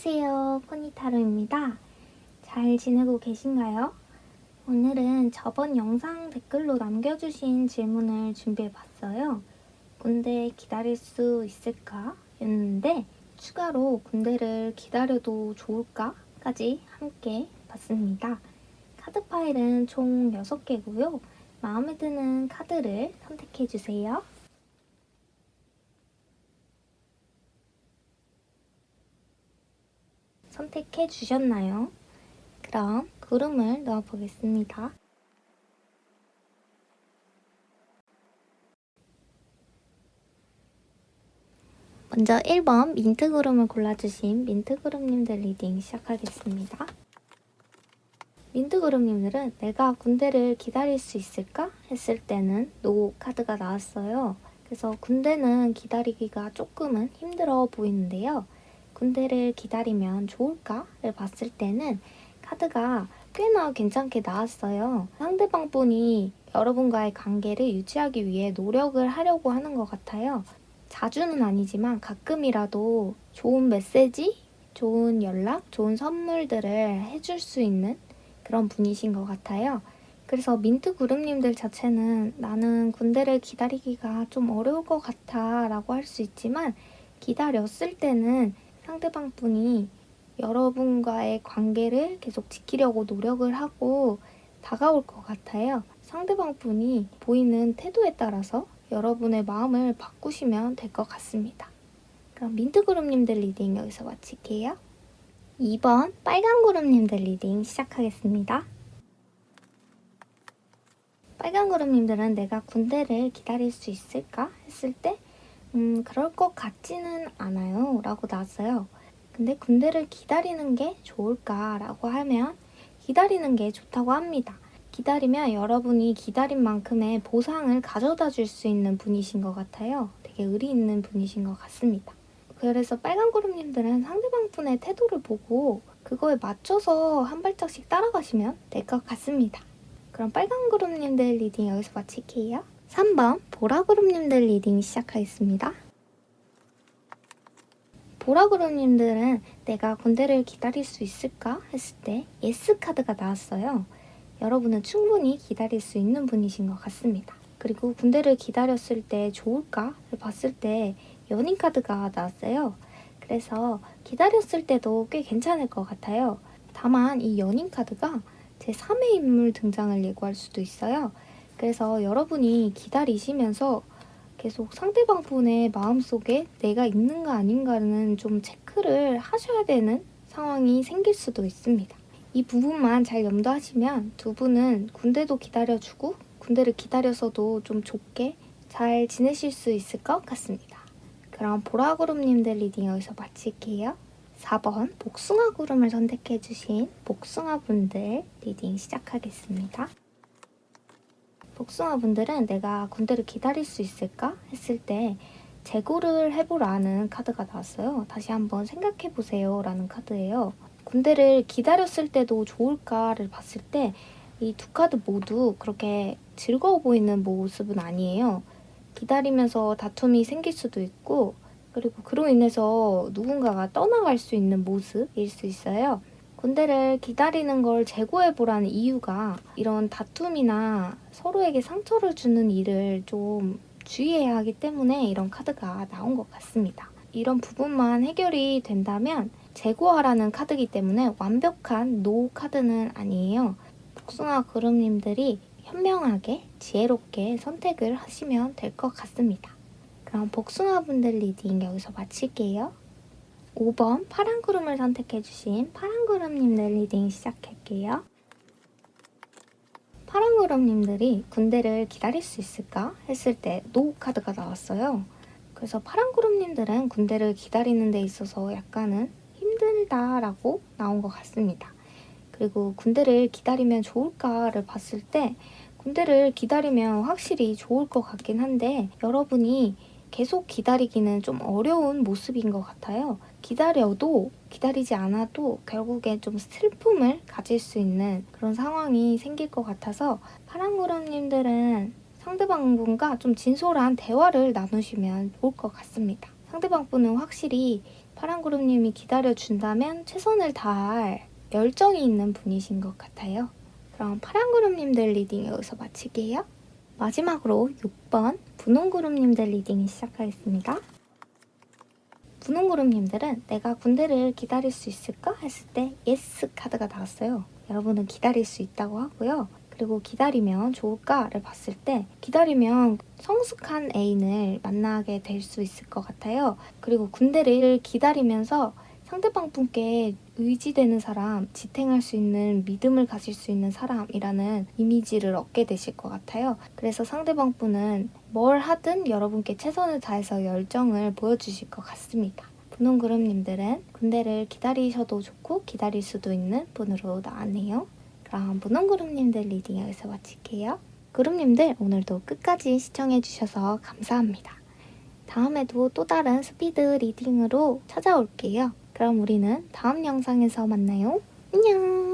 안녕하세요. 포니타로입니다. 잘 지내고 계신가요? 오늘은 저번 영상 댓글로 남겨주신 질문을 준비해 봤어요. 군대 기다릴 수 있을까? 였는데 추가로 군대를 기다려도 좋을까? 까지 함께 봤습니다. 카드 파일은 총 6개고요. 마음에 드는 카드를 선택해 주세요. 선택해 주셨나요? 그럼 구름을 넣어 보겠습니다. 먼저 1번 민트 구름을 골라주신 민트 구름님들 리딩 시작하겠습니다. 민트 구름님들은 내가 군대를 기다릴 수 있을까? 했을 때는 노 카드가 나왔어요. 그래서 군대는 기다리기가 조금은 힘들어 보이는데요. 군대를 기다리면 좋을까?를 봤을 때는 카드가 꽤나 괜찮게 나왔어요. 상대방 분이 여러분과의 관계를 유지하기 위해 노력을 하려고 하는 것 같아요. 자주는 아니지만 가끔이라도 좋은 메시지, 좋은 연락, 좋은 선물들을 해줄 수 있는 그런 분이신 것 같아요. 그래서 민트 그룹님들 자체는 나는 군대를 기다리기가 좀 어려울 것 같아 라고 할 수 있지만 기다렸을 때는 상대방 분이 여러분과의 관계를 계속 지키려고 노력을 하고 다가올 것 같아요. 상대방 분이 보이는 태도에 따라서 여러분의 마음을 바꾸시면 될 것 같습니다. 그럼 민트 그룹님들 리딩 여기서 마칠게요. 2번 빨간 그룹님들 리딩 시작하겠습니다. 빨간 그룹님들은 내가 군대를 기다릴 수 있을까 했을 때 음, 그럴 것 같지는 않아요. 라고 나왔어요. 근데 군대를 기다리는 게 좋을까라고 하면 기다리는 게 좋다고 합니다. 기다리면 여러분이 기다린 만큼의 보상을 가져다 줄 수 있는 분이신 것 같아요. 되게 의리 있는 분이신 것 같습니다. 그래서 빨간 구름님들은 상대방 분의 태도를 보고 그거에 맞춰서 한 발짝씩 따라가시면 될 것 같습니다. 그럼 빨간 구름님들 리딩 여기서 마칠게요. 3번 보라 그룹님들 리딩 시작하겠습니다. 보라 그룹님들은 내가 군대를 기다릴 수 있을까 했을 때 예스 카드가 나왔어요. 여러분은 충분히 기다릴 수 있는 분이신 것 같습니다. 그리고 군대를 기다렸을 때 좋을까를 봤을 때 연인 카드가 나왔어요. 그래서 기다렸을 때도 꽤 괜찮을 것 같아요. 다만 이 연인 카드가 제 3의 인물 등장을 예고할 수도 있어요. 그래서 여러분이 기다리시면서 계속 상대방 분의 마음속에 내가 있는 가 아닌가는 좀 체크를 하셔야 되는 상황이 생길 수도 있습니다. 이 부분만 잘 염두하시면 두 분은 군대도 기다려주고 군대를 기다려서도 좀 좋게 잘 지내실 수 있을 것 같습니다. 그럼 보라구름님들 리딩 여기서 마칠게요. 4번 복숭아 구름을 선택해주신 복숭아 분들 리딩 시작하겠습니다. 복숭아 분들은 내가 군대를 기다릴 수 있을까 했을 때 재고를 해보라는 카드가 나왔어요. 다시 한번 생각해 보세요 라는 카드예요. 군대를 기다렸을 때도 좋을까를 봤을 때 이 두 카드 모두 그렇게 즐거워 보이는 모습은 아니에요. 기다리면서 다툼이 생길 수도 있고 그리고 그로 인해서 누군가가 떠나갈 수 있는 모습일 수 있어요. 군대를 기다리는 걸 재고해보라는 이유가 이런 다툼이나 서로에게 상처를 주는 일을 좀 주의해야 하기 때문에 이런 카드가 나온 것 같습니다. 이런 부분만 해결이 된다면 재고하라는 카드이기 때문에 완벽한 노 카드는 아니에요. 복숭아 그룹님들이 현명하게 지혜롭게 선택을 하시면 될 것 같습니다. 그럼 복숭아 분들 리딩 여기서 마칠게요. 5번 파란 구름을 선택해주신 파란 구름님들 리딩 시작할게요. 파란 구름님들이 군대를 기다릴 수 있을까 했을 때 노 카드가 나왔어요. 그래서 파란 구름님들은 군대를 기다리는 데 있어서 약간은 힘들다라고 나온 것 같습니다. 그리고 군대를 기다리면 좋을까를 봤을 때 군대를 기다리면 확실히 좋을 것 같긴 한데 여러분이 계속 기다리기는 좀 어려운 모습인 것 같아요. 기다려도 기다리지 않아도 결국에 좀 슬픔을 가질 수 있는 그런 상황이 생길 것 같아서 파랑구름님들은 상대방 분과 좀 진솔한 대화를 나누시면 좋을 것 같습니다. 상대방 분은 확실히 파란 그룹님이 기다려준다면 최선을 다할 열정이 있는 분이신 것 같아요. 그럼 파란 그룹님들 리딩 여기서 마칠게요. 마지막으로 6번 분홍 그룹님들 리딩 시작하겠습니다. 분홍 그룹님들은 내가 군대를 기다릴 수 있을까 했을 때 예스 카드가 나왔어요. 여러분은 기다릴 수 있다고 하고요. 그리고 기다리면 좋을까를 봤을 때 기다리면 성숙한 애인을 만나게 될 수 있을 것 같아요. 그리고 군대를 기다리면서 상대방 분께 의지되는 사람, 지탱할 수 있는 믿음을 가질 수 있는 사람이라는 이미지를 얻게 되실 것 같아요. 그래서 상대방 분은 뭘 하든 여러분께 최선을 다해서 열정을 보여주실 것 같습니다. 분홍 그룹님들은 군대를 기다리셔도 좋고 기다릴 수도 있는 분으로 나왔네요. 그럼 분홍 그룹님들 리딩 여기서 마칠게요. 그룹님들 오늘도 끝까지 시청해주셔서 감사합니다. 다음에도 또 다른 스피드 리딩으로 찾아올게요. 그럼 우리는 다음 영상에서 만나요. 안녕!